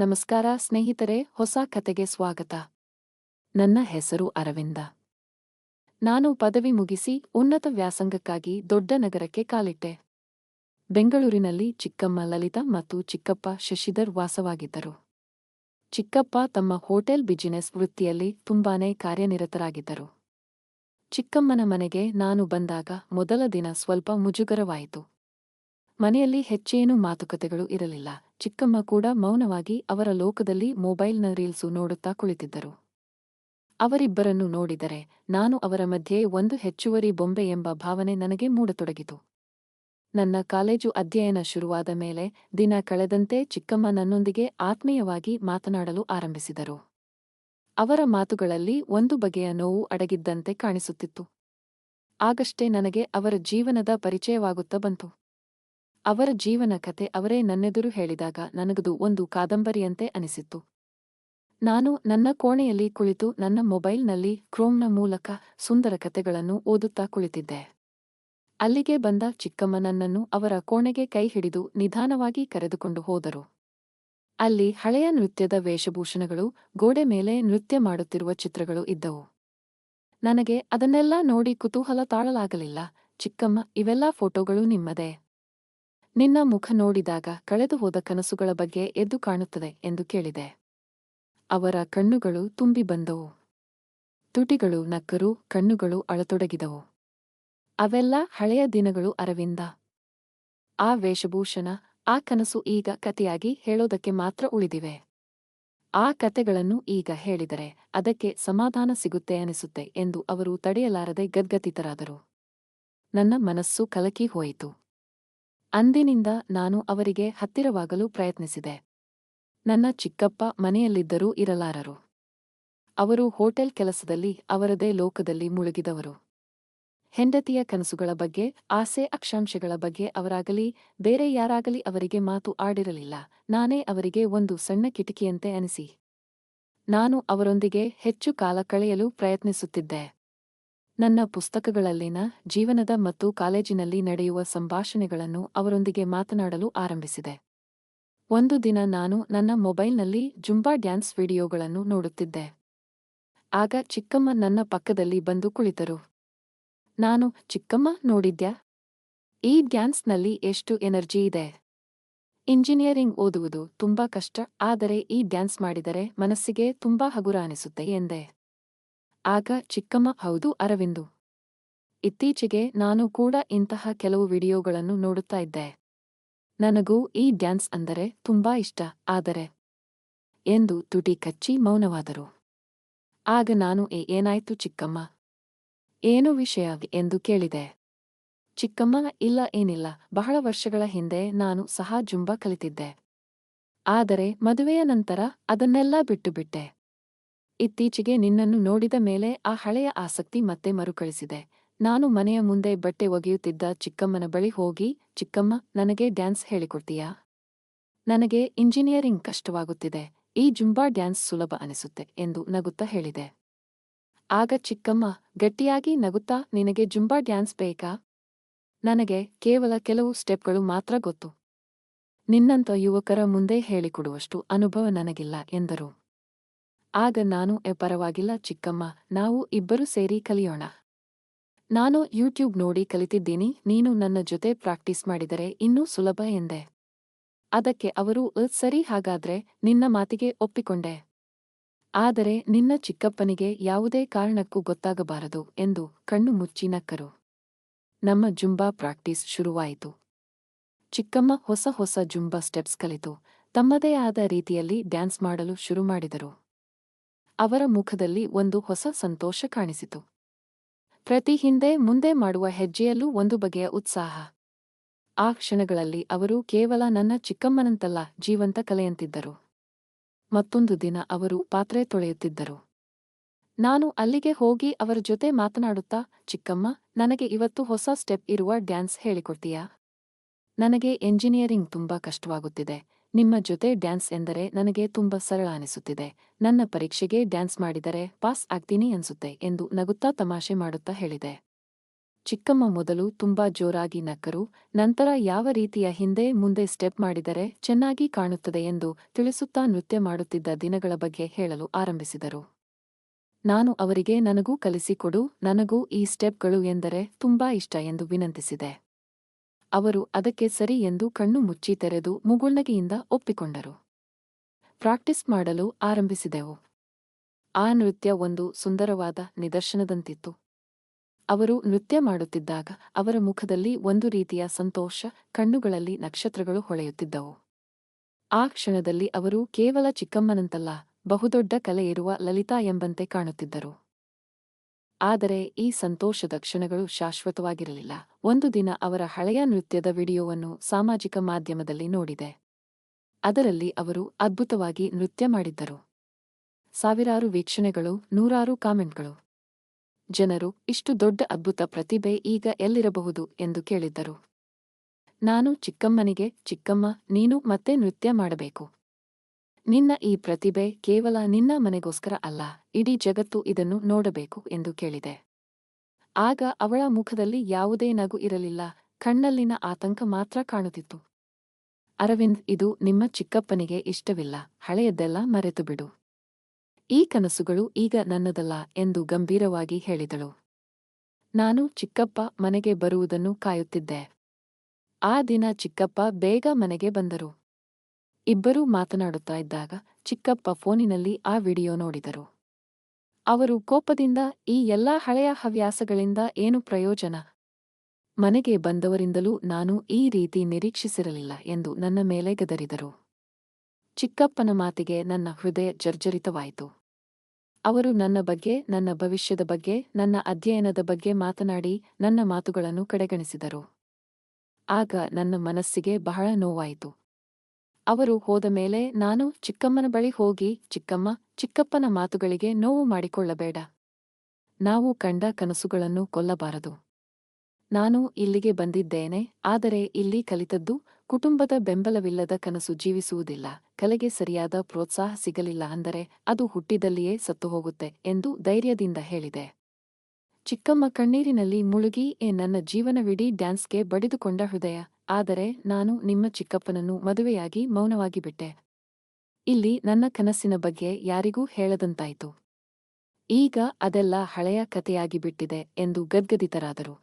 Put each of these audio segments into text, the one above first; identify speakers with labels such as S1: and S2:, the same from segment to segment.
S1: ನಮಸ್ಕಾರ ಸ್ನೇಹಿತರೆ, ಹೊಸ ಕತೆಗೆ ಸ್ವಾಗತ. ನನ್ನ ಹೆಸರು ಅರವಿಂದ. ನಾನು ಪದವಿ ಮುಗಿಸಿ ಉನ್ನತ ವ್ಯಾಸಂಗಕ್ಕಾಗಿ ದೊಡ್ಡ ನಗರಕ್ಕೆ ಕಾಲಿಟ್ಟೆ. ಬೆಂಗಳೂರಿನಲ್ಲಿ ಚಿಕ್ಕಮ್ಮ ಲಲಿತಾ ಮತ್ತು ಚಿಕ್ಕಪ್ಪ ಶಶಿಧರ್ ವಾಸವಾಗಿದ್ದರು. ಚಿಕ್ಕಪ್ಪ ತಮ್ಮ ಹೋಟೆಲ್ ಬಿಜಿನೆಸ್ ವೃತ್ತಿಯಲ್ಲಿ ತುಂಬಾನೇ ಕಾರ್ಯನಿರತರಾಗಿದ್ದರು. ಚಿಕ್ಕಮ್ಮನ ಮನೆಗೆ ನಾನು ಬಂದಾಗ ಮೊದಲ ದಿನ ಸ್ವಲ್ಪ ಮುಜುಗರವಾಯಿತು. ಮನೆಯಲ್ಲಿ ಹೆಚ್ಚೇನೂ ಮಾತುಕತೆಗಳು ಇರಲಿಲ್ಲ. ಚಿಕ್ಕಮ್ಮ ಕೂಡ ಮೌನವಾಗಿ ಅವರ ಲೋಕದಲ್ಲಿ ಮೊಬೈಲ್ನ ರೀಲ್ಸು ನೋಡುತ್ತಾ ಕುಳಿತಿದ್ದರು. ಅವರಿಬ್ಬರನ್ನು ನೋಡಿದರೆ ನಾನು ಅವರ ಮಧ್ಯೆ ಒಂದು ಹೆಚ್ಚುವರಿ ಬೊಂಬೆ ಎಂಬ ಭಾವನೆ ನನಗೆ ಮೂಡತೊಡಗಿತು. ನನ್ನ ಕಾಲೇಜು ಅಧ್ಯಯನ ಶುರುವಾದ ಮೇಲೆ ದಿನ ಕಳೆದಂತೆ ಚಿಕ್ಕಮ್ಮ ನನ್ನೊಂದಿಗೆ ಆತ್ಮೀಯವಾಗಿ ಮಾತನಾಡಲು ಆರಂಭಿಸಿದರು. ಅವರ ಮಾತುಗಳಲ್ಲಿ ಒಂದು ಬಗೆಯ ನೋವು ಅಡಗಿದ್ದಂತೆ ಕಾಣಿಸುತ್ತಿತ್ತು. ಆಗಷ್ಟೇ ನನಗೆ ಅವರ ಜೀವನದ ಪರಿಚಯವಾಗುತ್ತಾ ಬಂತು. ಅವರ ಜೀವನ ಕತೆ ಅವರೇ ನನ್ನೆದುರು ಹೇಳಿದಾಗ ನನಗದು ಒಂದು ಕಾದಂಬರಿಯಂತೆ ಅನಿಸಿತ್ತು. ನಾನು ನನ್ನ ಕೋಣೆಯಲ್ಲಿ ಕುಳಿತು ನನ್ನ ಮೊಬೈಲ್ನಲ್ಲಿ ಕ್ರೋಮ್ನ ಮೂಲಕ ಸುಂದರ ಕತೆಗಳನ್ನು ಓದುತ್ತಾ ಕುಳಿತಿದ್ದೆ. ಅಲ್ಲಿಗೆ ಬಂದ ಚಿಕ್ಕಮ್ಮ ನನ್ನನ್ನು ಅವರ ಕೋಣೆಗೆ ಕೈ ಹಿಡಿದು ನಿಧಾನವಾಗಿ ಕರೆದುಕೊಂಡು ಹೋದರು. ಅಲ್ಲಿ ಹಳೆಯ ನೃತ್ಯದ ವೇಷಭೂಷಣಗಳು, ಗೋಡೆ ಮೇಲೆ ನೃತ್ಯ ಮಾಡುತ್ತಿರುವ ಚಿತ್ರಗಳು ಇದ್ದವು. ನನಗೆ ಅದನ್ನೆಲ್ಲ ನೋಡಿ ಕುತೂಹಲ ತಾಳಲಾಗಲಿಲ್ಲ. ಚಿಕ್ಕಮ್ಮ, ಇವೆಲ್ಲ ಫೋಟೋಗಳು ನಿಮ್ಮದೇ. ನಿನ್ನ ಮುಖ ನೋಡಿದಾಗ ಕಳೆದು ಹೋದ ಕನಸುಗಳ ಬಗ್ಗೆ ಎದ್ದು ಕಾಣುತ್ತದೆ ಎಂದು ಕೇಳಿದೆ. ಅವರ ಕಣ್ಣುಗಳು ತುಂಬಿ ಬಂದವು. ತುಟಿಗಳು ನಕ್ಕರು, ಕಣ್ಣುಗಳು ಅಳತೊಡಗಿದವು. ಅವೆಲ್ಲ ಹಳೆಯ ದಿನಗಳು ಅರವಿಂದ. ಆ ವೇಷಭೂಷಣ, ಆ ಕನಸು ಈಗ ಕಥೆಯಾಗಿ ಹೇಳೋದಕ್ಕೆ ಮಾತ್ರ ಉಳಿದಿವೆ. ಆ ಕತೆಗಳನ್ನು ಈಗ ಹೇಳಿದರೆ ಅದಕ್ಕೆ ಸಮಾಧಾನ ಸಿಗುತ್ತೆ ಅನಿಸುತ್ತೆ ಎಂದು ಅವರು ತಡೆಯಲಾರದೆ ಗದ್ಗತಿತರಾದರು. ನನ್ನ ಮನಸ್ಸು ಕಲಕಿ ಹೋಯಿತು. ಅಂದಿನಿಂದ ನಾನು ಅವರಿಗೆ ಹತ್ತಿರವಾಗಲು ಪ್ರಯತ್ನಿಸಿದೆ. ನನ್ನ ಚಿಕ್ಕಪ್ಪ ಮನೆಯಲ್ಲಿದ್ದರೂ ಇರಲಾರರು. ಅವರು ಹೋಟೆಲ್ ಕೆಲಸದಲ್ಲಿ, ಅವರದೇ ಲೋಕದಲ್ಲಿ ಮುಳುಗಿದವರು. ಹೆಂಡತಿಯ ಕನಸುಗಳ ಬಗ್ಗೆ, ಆಸೆ ಅಕ್ಷಾಂಶಗಳ ಬಗ್ಗೆ ಅವರಾಗಲಿ, ಬೇರೆ ಯಾರಾಗಲಿ ಅವರಿಗೆ ಮಾತು ಆಡಿರಲಿಲ್ಲ. ನಾನೇ ಅವರಿಗೆ ಒಂದು ಸಣ್ಣ ಕಿಟಕಿಯಂತೆ ಅನಿಸಿ. ನಾನು ಅವರೊಂದಿಗೆ ಹೆಚ್ಚು ಕಾಲ ಕಳೆಯಲು ಪ್ರಯತ್ನಿಸುತ್ತಿದ್ದೆ. ನನ್ನ ಪುಸ್ತಕಗಳಲ್ಲಿನ ಜೀವನದ ಮತ್ತು ಕಾಲೇಜಿನಲ್ಲಿ ನಡೆಯುವ ಸಂಭಾಷಣೆಗಳನ್ನು ಅವರೊಂದಿಗೆ ಮಾತನಾಡಲು ಆರಂಭಿಸಿದೆ. ಒಂದು ದಿನ ನಾನು ನನ್ನ ಮೊಬೈಲ್ನಲ್ಲಿ ಜುಂಬಾ ಡ್ಯಾನ್ಸ್ ವಿಡಿಯೋಗಳನ್ನು ನೋಡುತ್ತಿದ್ದೆ. ಆಗ ಚಿಕ್ಕಮ್ಮ ನನ್ನ ಪಕ್ಕದಲ್ಲಿ ಬಂದು ಕುಳಿತರು. ನಾನು ಚಿಕ್ಕಮ್ಮ ನೋಡಿದ್ಯಾ? ಈ ಡ್ಯಾನ್ಸ್ನಲ್ಲಿ ಎಷ್ಟು ಎನರ್ಜಿ ಇದೆ. ಇಂಜಿನಿಯರಿಂಗ್ ಓದುವುದು ತುಂಬಾ ಕಷ್ಟ, ಆದರೆ ಈ ಡ್ಯಾನ್ಸ್ ಮಾಡಿದರೆ ಮನಸ್ಸಿಗೆ ತುಂಬಾ ಹಗುರ ಅನಿಸುತ್ತೆ, ಎಂದೆ. ಆಗ ಚಿಕ್ಕಮ್ಮ, ಹೌದು ಅರವಿಂದು. ಇತ್ತೀಚೆಗೆ ನಾನು ಕೂಡ ಇಂತಹ ಕೆಲವು ವಿಡಿಯೋಗಳನ್ನು ನೋಡುತ್ತಾ ಇದ್ದೆ. ನನಗೂ ಈ ಡ್ಯಾನ್ಸ್ ಅಂದರೆ ತುಂಬಾ ಇಷ್ಟ, ಆದರೆ ಎಂದು ತುಟಿ ಕಚ್ಚಿ ಮೌನವಾದರು. ಆಗ ನಾನು, ಏ, ಏನಾಯ್ತು ಚಿಕ್ಕಮ್ಮ? ಏನು ವಿಷಯ ಎಂದು ಕೇಳಿದೆ. ಚಿಕ್ಕಮ್ಮ, ಇಲ್ಲ, ಏನಿಲ್ಲ. ಬಹಳ ವರ್ಷಗಳ ಹಿಂದೆ ನಾನು ಸಹ ಜುಂಬಾ ಕಲಿತಿದ್ದೆ. ಆದರೆ ಮದುವೆಯ ನಂತರ ಅದನ್ನೆಲ್ಲ ಬಿಟ್ಟು ಬಿಟ್ಟೆ ಇತ್ತೀಚೆಗೆ ನಿನ್ನನ್ನು ನೋಡಿದ ಮೇಲೆ ಆ ಹಳೆಯ ಆಸಕ್ತಿ ಮತ್ತೆ ಮರುಕಳಿಸಿದೆ. ನಾನು ಮನೆಯ ಮುಂದೆ ಬಟ್ಟೆ ಒಗೆಯುತ್ತಿದ್ದ ಚಿಕ್ಕಮ್ಮನ ಬಳಿ ಹೋಗಿ, ಚಿಕ್ಕಮ್ಮ, ನನಗೆ ಡ್ಯಾನ್ಸ್ ಹೇಳಿಕೊಡ್ತೀಯಾ? ನನಗೆ ಇಂಜಿನಿಯರಿಂಗ್ ಕಷ್ಟವಾಗುತ್ತಿದೆ. ಈ ಜುಂಬಾ ಡ್ಯಾನ್ಸ್ ಸುಲಭ ಅನಿಸುತ್ತೆ ಎಂದು ನಗುತ್ತಾ ಹೇಳಿದೆ. ಆಗ ಚಿಕ್ಕಮ್ಮ, ಗಟ್ಟಿಯಾಗಿ ನಗುತ್ತಾ? ನಿನಗೆ ಜುಂಬಾ ಡ್ಯಾನ್ಸ್ ಬೇಕಾ? ನನಗೆ ಕೇವಲ ಕೆಲವು ಸ್ಟೆಪ್ಗಳು ಮಾತ್ರ ಗೊತ್ತು. ನಿನ್ನಂಥ ಯುವಕರ ಮುಂದೆ ಹೇಳಿಕೊಡುವಷ್ಟು ಅನುಭವ ನನಗಿಲ್ಲ ಎಂದರು. ಆಗ ನಾನು ಎ ಪರವಾಗಿಲ್ಲ ಚಿಕ್ಕಮ್ಮ ನಾವು ಇಬ್ಬರು ಸೇರಿ ಕಲಿಯೋಣ. ನಾನು ಯೂಟ್ಯೂಬ್ ನೋಡಿ ಕಲಿತಿದ್ದೀನಿ ನೀನು ನನ್ನ ಜೊತೆ ಪ್ರಾಕ್ಟೀಸ್ ಮಾಡಿದರೆ ಇನ್ನೂ ಸುಲಭ ಎಂದೆ. ಅದಕ್ಕೆ ಅವರು "ಅ, ಸರಿ ಹಾಗಾದ್ರೆ ನಿನ್ನ ಮಾತಿಗೆ ಒಪ್ಪಿಕೊಂಡೆ. ಆದರೆ ನಿನ್ನ ಚಿಕ್ಕಪ್ಪನಿಗೆ ಯಾವುದೇ ಕಾರಣಕ್ಕೂ ಗೊತ್ತಾಗಬಾರದು ಎಂದು ಕಣ್ಣು ಮುಚ್ಚಿ ನಕ್ಕರು. ನಮ್ಮ ಜುಂಬಾ ಪ್ರಾಕ್ಟೀಸ್ ಶುರುವಾಯಿತು. ಚಿಕ್ಕಮ್ಮ ಹೊಸ ಹೊಸ ಜುಂಬಾ ಸ್ಟೆಪ್ಸ್ ಕಲಿತು. ತಮ್ಮದೇ ಆದ ರೀತಿಯಲ್ಲಿ ಡ್ಯಾನ್ಸ್ ಮಾಡಲು ಶುರು ಮಾಡಿದರು. ಅವರ ಮುಖದಲ್ಲಿ ಒಂದು ಹೊಸ ಸಂತೋಷ ಕಾಣಿಸಿತು. ಪ್ರತಿ ಹಿಂದೆ ಮುಂದೆ ಮಾಡುವ ಹೆಜ್ಜೆಯಲ್ಲೂ ಒಂದು ಬಗೆಯ ಉತ್ಸಾಹ. ಆ ಕ್ಷಣಗಳಲ್ಲಿ ಅವರು ಕೇವಲ ನನ್ನ ಚಿಕ್ಕಮ್ಮನಂತಲ್ಲ, ಜೀವಂತ ಕಲೆಯಂತಿದ್ದರು. ಮತ್ತೊಂದು ದಿನ ಅವರು ಪಾತ್ರೆ ತೊಳೆಯುತ್ತಿದ್ದರು. ನಾನು ಅಲ್ಲಿಗೆ ಹೋಗಿ ಅವರ ಜೊತೆ ಮಾತನಾಡುತ್ತಾ, ಚಿಕ್ಕಮ್ಮ, ನನಗೆ ಇವತ್ತು ಹೊಸ ಸ್ಟೆಪ್ ಇರುವ ಡ್ಯಾನ್ಸ್ ಹೇಳಿಕೊಡ್ತೀಯಾ? ನನಗೆ ಎಂಜಿನಿಯರಿಂಗ್ ತುಂಬಾ ಕಷ್ಟವಾಗುತ್ತಿದೆ. ನಿಮ್ಮ ಜೊತೆ ಡ್ಯಾನ್ಸ್ ಎಂದರೆ ನನಗೆ ತುಂಬ ಸರಳ ಅನಿಸುತ್ತಿದೆ. ನನ್ನ ಪರೀಕ್ಷೆಗೆ ಡ್ಯಾನ್ಸ್ ಮಾಡಿದರೆ ಪಾಸ್ ಆಗ್ತೀನಿ ಅನ್ಸುತ್ತೆ ಎಂದು ನಗುತ್ತಾ ತಮಾಷೆ ಮಾಡುತ್ತಾ ಹೇಳಿದೆ. ಚಿಕ್ಕಮ್ಮ ಮೊದಲು ತುಂಬಾ ಜೋರಾಗಿ ನಕ್ಕರು, ನಂತರ ಯಾವ ರೀತಿಯ ಹಿಂದೆ ಮುಂದೆ ಸ್ಟೆಪ್ ಮಾಡಿದರೆ ಚೆನ್ನಾಗಿ ಕಾಣುತ್ತದೆ ಎಂದು ತಿಳಿಸುತ್ತಾ ನೃತ್ಯ ಮಾಡುತ್ತಿದ್ದ ದಿನಗಳ ಬಗ್ಗೆ ಹೇಳಲು ಆರಂಭಿಸಿದರು. ನಾನು ಅವರಿಗೆ ನನಗೂ ಕಲಿಸಿಕೊಡು ನನಗೂ ಈ ಸ್ಟೆಪ್ಗಳು ಎಂದರೆ ತುಂಬಾ ಇಷ್ಟ ಎಂದು ವಿನಂತಿಸಿದೆ. ಅವರು ಅದಕ್ಕೆ ಸರಿ ಎಂದು ಕಣ್ಣು ಮುಚ್ಚಿ ತೆರೆದು ಮುಗುಳ್ನಗೆಯಿಂದ ಒಪ್ಪಿಕೊಂಡರು. ಪ್ರಾಕ್ಟೀಸ್ ಮಾಡಲು ಆರಂಭಿಸಿದೆವು. ಆ ನೃತ್ಯ ಒಂದು ಸುಂದರವಾದ ನಿದರ್ಶನದಂತಿತ್ತು. ಅವರು ನೃತ್ಯ ಮಾಡುತ್ತಿದ್ದಾಗ ಅವರ ಮುಖದಲ್ಲಿ ಒಂದು ರೀತಿಯ ಸಂತೋಷ, ಕಣ್ಣುಗಳಲ್ಲಿ ನಕ್ಷತ್ರಗಳು ಹೊಳೆಯುತ್ತಿದ್ದವು. ಆ ಕ್ಷಣದಲ್ಲಿ ಅವರು ಕೇವಲ ಚಿಕ್ಕಮ್ಮನಂತಲ್ಲ, ಬಹುದೊಡ್ಡ ಕಲೆ ಇರುವ ಲಲಿತಾ ಎಂಬಂತೆ ಕಾಣುತ್ತಿದ್ದರು. ಆದರೆ ಈ ಸಂತೋಷದ ಕ್ಷಣಗಳು ಶಾಶ್ವತವಾಗಿರಲಿಲ್ಲ. ಒಂದು ದಿನ ಅವರ ಹಳೆಯ ನೃತ್ಯದ ವಿಡಿಯೋವನ್ನು ಸಾಮಾಜಿಕ ಮಾಧ್ಯಮದಲ್ಲಿ ನೋಡಿದೆ. ಅದರಲ್ಲಿ ಅವರು ಅದ್ಭುತವಾಗಿ ನೃತ್ಯ ಮಾಡಿದ್ದರು. ಸಾವಿರಾರು ವೀಕ್ಷಣೆಗಳು, ನೂರಾರು ಕಾಮೆಂಟ್ಗಳು. ಜನರು, ಇಷ್ಟು ದೊಡ್ಡ ಅದ್ಭುತ ಪ್ರತಿಭೆ ಈಗ ಎಲ್ಲಿರಬಹುದು ಎಂದು ಕೇಳಿದ್ದರು. ನಾನು ಚಿಕ್ಕಮ್ಮನಿಗೆ, ಚಿಕ್ಕಮ್ಮ, ನೀನು ಮತ್ತೆ ನೃತ್ಯ ಮಾಡಬೇಕು. ನಿನ್ನ ಈ ಪ್ರತಿಭೆ ಕೇವಲ ನಿನ್ನ ಮನೆಗೋಸ್ಕರ ಅಲ್ಲ, ಇಡೀ ಜಗತ್ತು ಇದನ್ನು ನೋಡಬೇಕು ಎಂದು ಕೇಳಿದೆ. ಆಗ ಅವಳ ಮುಖದಲ್ಲಿ ಯಾವುದೇ ನಗು ಇರಲಿಲ್ಲ, ಕಣ್ಣಲ್ಲಿನ ಆತಂಕ ಮಾತ್ರ ಕಾಣುತ್ತಿತ್ತು. ಅರವಿಂದ್, ಇದು ನಿಮ್ಮ ಚಿಕ್ಕಪ್ಪನಿಗೆ ಇಷ್ಟವಿಲ್ಲ, ಹಳೆಯದ್ದೆಲ್ಲ ಮರೆತು ಬಿಡು ಈ ಕನಸುಗಳು ಈಗ ನನ್ನದಲ್ಲ ಎಂದು ಗಂಭೀರವಾಗಿ ಹೇಳಿದಳು. ನಾನು ಚಿಕ್ಕಪ್ಪ ಮನೆಗೆ ಬರುವುದನ್ನು ಕಾಯುತ್ತಿದ್ದೆ. ಆ ದಿನ ಚಿಕ್ಕಪ್ಪ ಬೇಗ ಮನೆಗೆ ಬಂದರು. ಇಬ್ಬರೂ ಮಾತನಾಡುತ್ತಾ ಇದ್ದಾಗ ಚಿಕ್ಕಪ್ಪ ಫೋನಿನಲ್ಲಿ ಆ ವಿಡಿಯೋ ನೋಡಿದರು. ಅವರು ಕೋಪದಿಂದ, ಈ ಎಲ್ಲಾ ಹಳೆಯ ಹವ್ಯಾಸಗಳಿಂದ ಏನು ಪ್ರಯೋಜನ? ಮನೆಗೆ ಬಂದವರಿಂದಲೂ ನಾನು ಈ ರೀತಿ ನಿರೀಕ್ಷಿಸಿರಲಿಲ್ಲ ಎಂದು ನನ್ನ ಮೇಲೆ ಗದರಿದರು. ಚಿಕ್ಕಪ್ಪನ ಮಾತಿಗೆ ನನ್ನ ಹೃದಯ ಜರ್ಜರಿತವಾಯಿತು. ಅವರು ನನ್ನ ಬಗ್ಗೆ, ನನ್ನ ಭವಿಷ್ಯದ ಬಗ್ಗೆ, ನನ್ನ ಅಧ್ಯಯನದ ಬಗ್ಗೆ ಮಾತನಾಡಿ ನನ್ನ ಮಾತುಗಳನ್ನು ಕಡೆಗಣಿಸಿದರು. ಆಗ ನನ್ನ ಮನಸ್ಸಿಗೆ ಬಹಳ ನೋವಾಯಿತು. ಅವರು ಹೋದ ಮೇಲೆ ನಾನು ಚಿಕ್ಕಮ್ಮನ ಬಳಿ ಹೋಗಿ ಚಿಕ್ಕಮ್ಮ, ಚಿಕ್ಕಪ್ಪನ ಮಾತುಗಳಿಗೆ ನೋವು ಮಾಡಿಕೊಳ್ಳಬೇಡ. ನಾವು ಕಂಡ ಕನಸುಗಳನ್ನು ಕೊಲ್ಲಬಾರದು. ನಾನು ಇಲ್ಲಿಗೆ ಬಂದಿದ್ದೇನೆ, ಆದರೆ ಇಲ್ಲಿ ಕಲಿತದ್ದು ಕುಟುಂಬದ ಬೆಂಬಲವಿಲ್ಲದ ಕನಸು ಜೀವಿಸುವುದಿಲ್ಲ. ಕಲೆಗೆ ಸರಿಯಾದ ಪ್ರೋತ್ಸಾಹ ಸಿಗಲಿಲ್ಲ ಅಂದರೆ ಅದು ಹುಟ್ಟಿದಲ್ಲಿಯೇ ಸತ್ತುಹೋಗುತ್ತೆ ಎಂದು ಧೈರ್ಯದಿಂದ ಹೇಳಿದೆ. ಚಿಕ್ಕಮ್ಮ ಕಣ್ಣೀರಿನಲ್ಲಿ ಮುಳುಗಿ ಎ ನನ್ನ ಜೀವನವಿಡೀ ಡ್ಯಾನ್ಸ್ಗೆ ಬಡಿದುಕೊಂಡ ಹೃದಯ ಆದರೆ ನಾನು ನಿಮ್ಮ ಚಿಕ್ಕಪ್ಪನನ್ನು ಮದುವೆಯಾಗಿ ಮೌನವಾಗಿ ಬಿಟ್ಟೆ. ಇಲ್ಲಿ ನನ್ನ ಕನಸಿನ ಬಗ್ಗೆ ಯಾರಿಗೂ ಹೇಳದಂತಾಯಿತು. ಈಗ ಅದೆಲ್ಲ ಹಳೆಯ ಕಥೆಯಾಗಿ ಬಿಟ್ಟಿದೆ ಎಂದು ಗದ್ಗದಿತರಾದರು.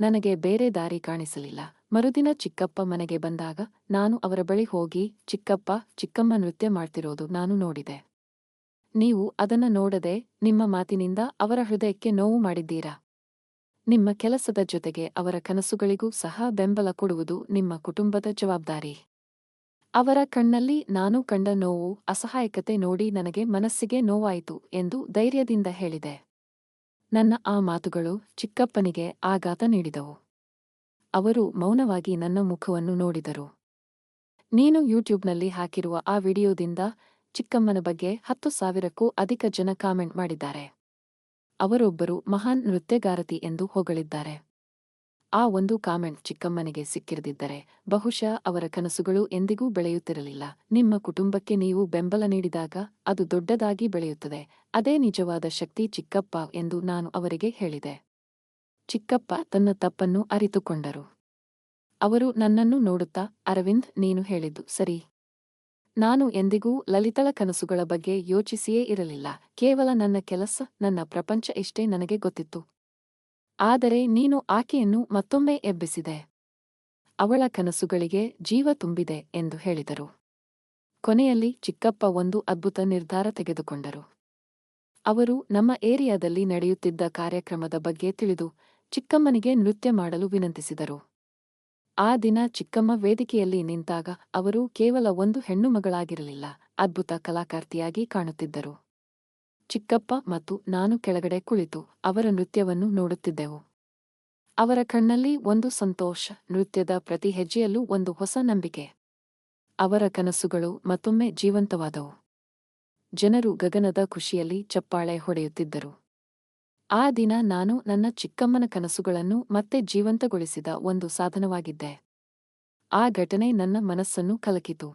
S1: ನನಗೆ ಬೇರೆ ದಾರಿ ಕಾಣಿಸಲಿಲ್ಲ. ಮರುದಿನ ಚಿಕ್ಕಪ್ಪ ಮನೆಗೆ ಬಂದಾಗ ನಾನು ಅವರ ಬಳಿ ಹೋಗಿ, ಚಿಕ್ಕಪ್ಪ, ಚಿಕ್ಕಮ್ಮ ನೃತ್ಯ ಮಾಡ್ತಿರೋದು ನಾನು ನೋಡಿದೆ. ನೀವು ಅದನ್ನ ನೋಡದೆ ನಿಮ್ಮ ಮಾತಿನಿಂದ ಅವರ ಹೃದಯಕ್ಕೆ ನೋವು ಮಾಡಿದ್ದೀರಾ? ನಿಮ್ಮ ಕೆಲಸದ ಜೊತೆಗೆ ಅವರ ಕನಸುಗಳಿಗೂ ಸಹ ಬೆಂಬಲ ಕೊಡುವುದು ನಿಮ್ಮ ಕುಟುಂಬದ ಜವಾಬ್ದಾರಿ. ಅವರ ಕಣ್ಣಲ್ಲಿ ನಾನು ಕಂಡ ನೋವು ಅಸಹಾಯಕತೆ ನೋಡಿ ನನಗೆ ಮನಸ್ಸಿಗೆ ನೋವಾಯಿತು ಎಂದು ಧೈರ್ಯದಿಂದ ಹೇಳಿದೆ. ನನ್ನ ಆ ಮಾತುಗಳು ಚಿಕ್ಕಪ್ಪನಿಗೆ ಆಘಾತ ನೀಡಿದವು. ಅವರು ಮೌನವಾಗಿ ನನ್ನ ಮುಖವನ್ನು ನೋಡಿದರು. ನೀನು ಯೂಟ್ಯೂಬ್ನಲ್ಲಿ ಹಾಕಿರುವ ಆ ವಿಡಿಯೋದಿಂದ ಚಿಕ್ಕಮ್ಮನ ಬಗ್ಗೆ ಹತ್ತು ಸಾವಿರಕ್ಕೂ ಅಧಿಕ ಜನ ಕಾಮೆಂಟ್ ಮಾಡಿದ್ದಾರೆ. ಅವರೊಬ್ಬರು ಮಹಾನ್ ನೃತ್ಯಗಾರತಿ ಎಂದು ಹೊಗಳಿದ್ದಾರೆ. ಆ ಒಂದು ಕಾಮೆಂಟ್ ಚಿಕ್ಕಮ್ಮನಿಗೆ ಸಿಕ್ಕಿರದಿದ್ದರೆ ಬಹುಶಃ ಅವರ ಕನಸುಗಳು ಎಂದಿಗೂ ಬೆಳೆಯುತ್ತಿರಲಿಲ್ಲ. ನಿಮ್ಮ ಕುಟುಂಬಕ್ಕೆ ನೀವು ಬೆಂಬಲ ನೀಡಿದಾಗ ಅದು ದೊಡ್ಡದಾಗಿ ಬೆಳೆಯುತ್ತದೆ. ಅದೇ ನಿಜವಾದ ಶಕ್ತಿ ಚಿಕ್ಕಪ್ಪ ಎಂದು ನಾನು ಅವರಿಗೆ ಹೇಳಿದೆ. ಚಿಕ್ಕಪ್ಪ ತನ್ನ ತಪ್ಪನ್ನು ಅರಿತುಕೊಂಡರು. ಅವರು ನನ್ನನ್ನು ನೋಡುತ್ತಾ, ಅರವಿಂದ್, ನೀನು ಹೇಳಿದ್ದು ಸರಿ. ನಾನು ಎಂದಿಗೂ ಲಲಿತಳ ಕನಸುಗಳ ಬಗ್ಗೆ ಯೋಚಿಸಿಯೇ ಇರಲಿಲ್ಲ. ಕೇವಲ ನನ್ನ ಕೆಲಸ, ನನ್ನ ಪ್ರಪಂಚ ಇಷ್ಟೇ ನನಗೆ ಗೊತ್ತಿತ್ತು. ಆದರೆ ನೀನು ಆಕೆಯನ್ನು ಮತ್ತೊಮ್ಮೆ ಎಬ್ಬಿಸಿದೆ. ಅವಳ ಕನಸುಗಳಿಗೆ ಜೀವ ತುಂಬಿದೆ ಎಂದು ಹೇಳಿದರು. ಕೊನೆಯಲ್ಲಿ ಚಿಕ್ಕಪ್ಪ ಒಂದು ಅದ್ಭುತ ನಿರ್ಧಾರ ತೆಗೆದುಕೊಂಡರು. ಅವರು ನಮ್ಮ ಏರಿಯಾದಲ್ಲಿ ನಡೆಯುತ್ತಿದ್ದ ಕಾರ್ಯಕ್ರಮದ ಬಗ್ಗೆ ತಿಳಿದು ಚಿಕ್ಕಮ್ಮನಿಗೆ ನೃತ್ಯ ಮಾಡಲು ವಿನಂತಿಸಿದರು. ಆ ದಿನ ಚಿಕ್ಕಮ್ಮ ವೇದಿಕೆಯಲ್ಲಿ ನಿಂತಾಗ ಅವರು ಕೇವಲ ಒಂದು ಹೆಣ್ಣು ಮಗಳಾಗಿರಲಿಲ್ಲ. ಅದ್ಭುತ ಕಲಾಕಾರ್ತಿಯಾಗಿ ಕಾಣುತ್ತಿದ್ದರು. ಚಿಕ್ಕಪ್ಪ ಮತ್ತು ನಾನು ಕೆಳಗಡೆ ಕುಳಿತು ಅವರ ನೃತ್ಯವನ್ನು ನೋಡುತ್ತಿದ್ದೆವು. ಅವರ ಕಣ್ಣಲ್ಲಿ ಒಂದು ಸಂತೋಷ, ನೃತ್ಯದ ಪ್ರತಿ ಹೆಜ್ಜೆಯಲ್ಲೂ ಒಂದು ಹೊಸ ನಂಬಿಕೆ. ಅವರ ಕನಸುಗಳು ಮತ್ತೊಮ್ಮೆ ಜೀವಂತವಾದವು. ಜನರು ಗಗನದ ಖುಷಿಯಲ್ಲಿ ಚಪ್ಪಾಳೆ ಹೊಡೆಯುತ್ತಿದ್ದರು. ಆ ದಿನ ನಾನು ನನ್ನ ಚಿಕ್ಕಮ್ಮನ ಕನಸುಗಳನ್ನು ಮತ್ತೆ ಜೀವಂತಗೊಳಿಸಿದ ಒಂದು ಸಾಧನವಾಗಿದ್ದೆ. ಆ ಘಟನೆ ನನ್ನ ಮನಸ್ಸನ್ನು ಕಲಕಿತು.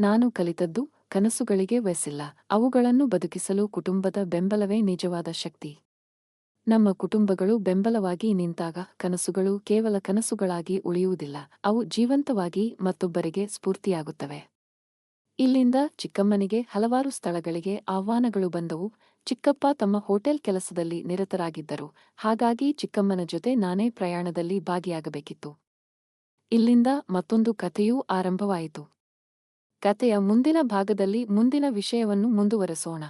S1: ನಾನು ಕಲಿತದ್ದು ಕನಸುಗಳಿಗೆ ವಯಸ್ಸಿಲ್ಲ ಅವುಗಳನ್ನು ಬದುಕಿಸಲು ಕುಟುಂಬದ ಬೆಂಬಲವೇ ನಿಜವಾದ ಶಕ್ತಿ. ನಮ್ಮ ಕುಟುಂಬಗಳು ಬೆಂಬಲವಾಗಿ ನಿಂತಾಗ ಕನಸುಗಳು ಕೇವಲ ಕನಸುಗಳಾಗಿ ಉಳಿಯುವುದಿಲ್ಲ, ಅವು ಜೀವಂತವಾಗಿ ಮತ್ತೊಬ್ಬರಿಗೆ ಸ್ಫೂರ್ತಿಯಾಗುತ್ತವೆ. ಇಲ್ಲಿಂದ ಚಿಕ್ಕಮ್ಮನಿಗೆ ಹಲವಾರು ಸ್ಥಳಗಳಿಗೆ ಆಹ್ವಾನಗಳು ಬಂದವು ಚಿಕ್ಕಪ್ಪ ತಮ್ಮ ಹೋಟೆಲ್ ಕೆಲಸದಲ್ಲಿ ನಿರತರಾಗಿದ್ದರು. ಹಾಗಾಗಿ ಚಿಕ್ಕಮ್ಮನ ಜೊತೆ ನಾನೇ ಪ್ರಯಾಣದಲ್ಲಿ ಭಾಗಿಯಾಗಬೇಕಿತ್ತು. ಇಲ್ಲಿಂದ ಮತ್ತೊಂದು ಕಥೆಯೂ ಆರಂಭವಾಯಿತು. ಕಥೆಯ ಮುಂದಿನ ಭಾಗದಲ್ಲಿ ಮುಂದಿನ ವಿಷಯವನ್ನು ಮುಂದುವರೆಸೋಣ.